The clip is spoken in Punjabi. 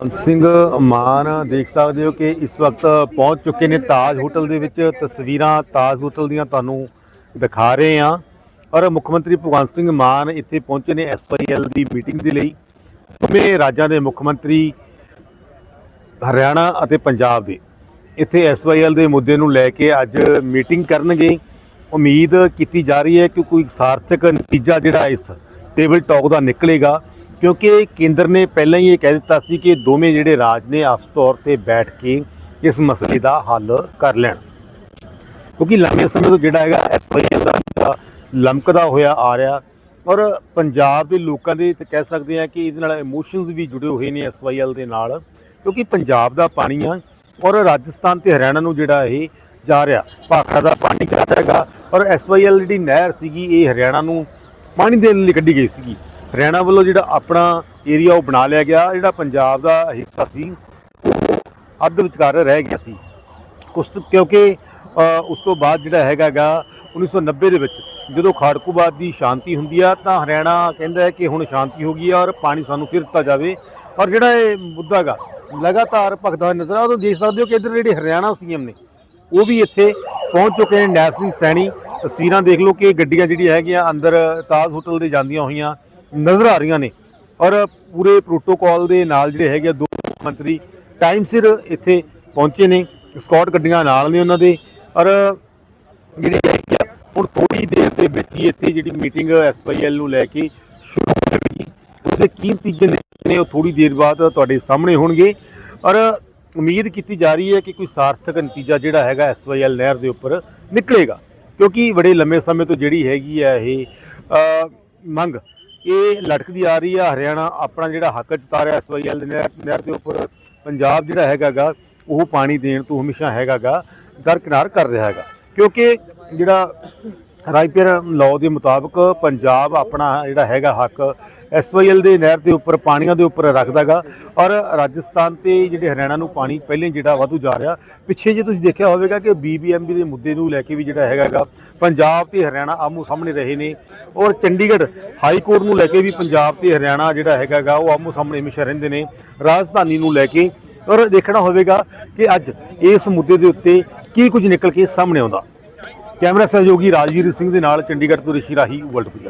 ਭਗਵੰਤ ਸਿੰਘ ਮਾਨ, ਦੇਖ ਸਕਦੇ ਹੋ ਕਿ ਇਸ ਵਕਤ ਪਹੁੰਚ ਚੁੱਕੇ ਨੇ ਤਾਜ ਹੋਟਲ ਦੇ ਵਿੱਚ। ਤਸਵੀਰਾਂ ਤਾਜ ਹੋਟਲ ਦੀਆਂ ਤੁਹਾਨੂੰ ਦਿਖਾ ਰਹੇ ਹਾਂ। ਔਰ ਮੁੱਖ ਮੰਤਰੀ ਭਗਵੰਤ ਸਿੰਘ ਮਾਨ ਇੱਥੇ ਪਹੁੰਚੇ ਨੇ ਐਸਵਾਈਐਲ ਦੀ ਮੀਟਿੰਗ ਦੇ ਲਈ। ਦੋਵੇਂ ਰਾਜਾਂ ਦੇ ਮੁੱਖ ਮੰਤਰੀ ਹਰਿਆਣਾ ਅਤੇ ਪੰਜਾਬ ਦੇ। ਇੱਥੇ ਐਸਵਾਈਐਲ ਦੇ ਮੁੱਦੇ ਨੂੰ ਲੈ ਕੇ ਅੱਜ ਮੀਟਿੰਗ ਕਰਨਗੇ। ਉਮੀਦ ਕੀਤੀ ਜਾ ਰਹੀ ਹੈ ਕਿ ਕੋਈ ਸਾਰਥਕ ਨਤੀਜਾ ਜਿਹੜਾ ਇਸ ਟੇਬਲ ਟਾਕ ਦਾ ਨਿਕਲੇਗਾ। ਕਿਉਂਕਿ ਕੇਂਦਰ ਨੇ ਪਹਿਲਾਂ ਹੀ ਇਹ ਕਹਿ ਦਿੱਤਾ ਸੀ ਕਿ ਦੋਵੇਂ ਜਿਹੜੇ ਰਾਜ ਨੇ ਆਪਸ ਤੌਰ ਤੇ ਬੈਠ ਕੇ ਇਸ ਮਸਲੇ ਦਾ ਹੱਲ ਕਰ ਲੈਣ। ਕਿਉਂਕਿ ਲੰਮੇ ਸਮੇਂ ਤੋਂ ਜਿਹੜਾ ਹੈਗਾ ਐਸਵਾਈਐਲ ਦਾ ਮੁੱਦਾ ਲਮਕਦਾ ਹੋਇਆ ਆ ਰਿਹਾ ਔਰ ਪੰਜਾਬ ਦੇ ਲੋਕਾਂ ਦੇ ਤੇ ਕਹਿ ਸਕਦੇ ਆ ਕਿ ਇਹਦੇ ਨਾਲ ਇਮੋਸ਼ਨਸ ਵੀ ਜੁੜੇ ਹੋਏ ਨੇ ਐਸਵਾਈਐਲ ਦੇ ਨਾਲ, ਕਿਉਂਕਿ ਪੰਜਾਬ ਦਾ ਪਾਣੀ ਆ ਔਰ ਰਾਜਸਥਾਨ ਤੇ ਹਰਿਆਣਾ ਨੂੰ ਜਿਹੜਾ ਇਹ ਜਾ ਰਿਹਾ, ਭਾਖੜਾ ਦਾ ਪਾਣੀ ਜਾ ਰਿਹਾ ਹੈਗਾ ਔਰ ਐਸਵਾਈਐਲ ਜਿਹੜੀ ਨਹਿਰ ਸੀਗੀ, ਇਹ ਹਰਿਆਣਾ ਨੂੰ ਪਾਣੀ ਦੇਣ ਲਈ ਕੱਢੀ ਗਈ ਸੀਗੀ। ਹਰਿਆਣਾ ਵੱਲੋਂ ਜਿਹੜਾ ਆਪਣਾ ਏਰੀਆ ਉਹ ਬਣਾ ਲਿਆ ਗਿਆ, ਜਿਹੜਾ ਪੰਜਾਬ ਦਾ ਹਿੱਸਾ ਸੀ, ਅੱਧ ਵਿਚਕਾਰ ਰਹਿ ਗਿਆ ਸੀ। ਕੁਛ ਕਿਉਂਕਿ ਉਸ ਤੋਂ ਬਾਅਦ ਜਿਹੜਾ ਹੈਗਾਗਾ 1990 ਦੇ ਵਿੱਚ ਜਦੋਂ ਖਾੜਕੂਬਾਦ ਦੀ ਸ਼ਾਂਤੀ ਹੁੰਦੀ ਆ, ਤਾਂ ਹਰਿਆਣਾ ਕਹਿੰਦਾ ਹੈ ਕਿ ਹੁਣ ਸ਼ਾਂਤੀ ਹੋ ਗਈ ਆ ਔਰ ਪਾਣੀ ਸਾਨੂੰ ਫਿਰ ਦਿੱਤਾ ਜਾਵੇ। ਔਰ ਜਿਹੜਾ ਇਹ ਮੁੱਦਾ ਗਾ, ਲਗਾਤਾਰ ਭਗਦਾ ਹੋਇਆ ਨਜ਼ਰ ਆ ਉਹ ਦੇਖ ਸਕਦੇ ਹੋ ਕਿ ਇੱਧਰ ਜਿਹੜੇ ਹਰਿਆਣਾ ਸੀਐਮ ਨੇ, ਉਹ ਵੀ ਇੱਥੇ ਪਹੁੰਚ ਚੁੱਕੇ ਨੇ ਨੈਬ ਸਿੰਘ ਸੈਣੀ ਤਸਵੀਰਾਂ ਦੇਖ ਲਓ ਕਿ ਗੱਡੀਆਂ ਜਿਹੜੀਆਂ ਹੈਗੀਆਂ ਅੰਦਰ ਤਾਜ ਹੋਟਲ ਦੇ ਜਾਂਦੀਆਂ ਹੋਈਆਂ ਨਜ਼ਰ ਆ ਰਹੀਆਂ ਨੇ। ਔਰ ਪੂਰੇ ਪ੍ਰੋਟੋਕਾਲ ਦੇ ਨਾਲ ਜਿਹੜੇ ਹੈਗੇ ਆ, ਦੋ ਮੰਤਰੀ ਟਾਈਮ ਸਿਰ ਇੱਥੇ ਪਹੁੰਚੇ ਨੇ। ਸਕਾਟ ਗੱਡੀਆਂ ਨਾਲ ਨੇ ਉਹਨਾਂ ਦੇ। ਔਰ ਜਿਹੜੀ ਹੈਗੀ ਆ, ਹੁਣ ਥੋੜੀ ਦੇਰ ਦੇ ਵਿੱਚ ਹੀ ਇੱਥੇ ਜਿਹੜੀ ਮੀਟਿੰਗ ਐਸਵਾਈਐਲ ਨੂੰ ਲੈ ਕੇ ਸ਼ੁਰੂ ਹੋਵੇਗੀ ਉਹਦੇ ਕੀ ਨਤੀਜੇ ਨੇ, ਉਹ ਥੋੜੀ ਦੇਰ ਬਾਅਦ ਤੁਹਾਡੇ ਸਾਹਮਣੇ ਹੋਣਗੇ। ਔਰ ਉਮੀਦ ਕੀਤੀ ਜਾ ਰਹੀ ਹੈ ਕਿ ਕੋਈ ਸਾਰਥਕ ਨਤੀਜਾ ਜਿਹੜਾ ਹੈਗਾ ਐਸਵਾਈਐਲ ਨਹਿਰ ਦੇ ਉੱਪਰ ਨਿਕਲੇਗਾ। ਕਿਉਂਕਿ ਬੜੇ ਲੰਮੇ ਸਮੇਂ ਤੋਂ ਜਿਹੜੀ ਹੈਗੀ ਹੈ ਇਹ ਮੰਗ ਇਹ ਲਟਕਦੀ ਆ ਰਹੀ ਆ ਹਰਿਆਣਾ, ਆਪਣਾ ਜਿਹੜਾ ਹੱਕ ਜਤਾ ਰਿਹਾ ਐਸਵਾਈਐਲ ਦੇ ਨਹਿਰ ਨਹਿਰ ਦੇ ਉੱਪਰ ਪੰਜਾਬ ਜਿਹੜਾ ਹੈਗਾਗਾ, ਉਹ ਪਾਣੀ ਦੇਣ ਤੋਂ ਹਮੇਸ਼ਾ ਹੈਗਾਗਾ, ਦਰਕਿਨਾਰ ਕਰ ਰਿਹਾ ਹੈਗਾ। ਕਿਉਂਕਿ ਜਿਹੜਾ ਰਾਈਪੀਅਰ ਲਾਅ ਦੇ ਮੁਤਾਬਕ ਪੰਜਾਬ ਆਪਣਾ ਜਿਹੜਾ ਹੈਗਾ ਹੱਕ ਐਸਵਾਈਐਲ ਦੇ ਨਹਿਰ ਦੇ ਉੱਪਰ, ਪਾਣੀਆਂ ਦੇ ਉੱਪਰ ਰੱਖਦਾਗਾ ਔਰ ਰਾਜਸਥਾਨ ਤੇ ਜਿਹੜੇ ਹਰਿਆਣਾ ਨੂੰ ਪਾਣੀ ਪਹਿਲੇ ਜਿਹੜਾ ਵਾਧੂ ਜਾ ਰਿਹਾ। ਪਿੱਛੇ ਜੇ ਤੁਸੀਂ ਦੇਖਿਆ ਹੋਵੇਗਾ ਕਿ ਬੀਬੀਐਮਬੀ ਦੇ ਮੁੱਦੇ ਨੂੰ ਲੈ ਕੇ ਵੀ ਜਿਹੜਾ ਹੈਗਾਗਾ, ਪੰਜਾਬ ਤੇ ਹਰਿਆਣਾ ਆਮੋ ਸਾਹਮਣੇ ਰਹੇ ਨੇ ਔਰ ਚੰਡੀਗੜ੍ਹ ਹਾਈ ਕੋਰਟ ਨੂੰ ਲੈ ਕੇ ਵੀ ਪੰਜਾਬ ਤੇ ਹਰਿਆਣਾ ਜਿਹੜਾ ਹੈਗਾਗਾ ਉਹ ਆਮੋ ਸਾਹਮਣੇ ਹਮੇਸ਼ਾ ਰਹਿੰਦੇ ਨੇ, ਰਾਜਧਾਨੀ ਨੂੰ ਲੈ ਕੇ ਔਰ ਦੇਖਣਾ ਹੋਵੇਗਾ ਕਿ ਅੱਜ ਇਸ ਮੁੱਦੇ ਦੇ ਉੱਤੇ ਕੀ ਕੁਝ ਨਿਕਲ ਕੇ ਸਾਹਮਣੇ ਆਉਂਦਾ। ਕੈਮਰਾ ਸਹਿਯੋਗੀ ਰਾਜਵੀਰ ਸਿੰਘ ਦੇ ਨਾਲ ਚੰਡੀਗੜ੍ਹ ਤੋਂ ਰਿਸ਼ੀ ਰਾਹੀ ਵਰਲਡ ਪੰਜਾਬ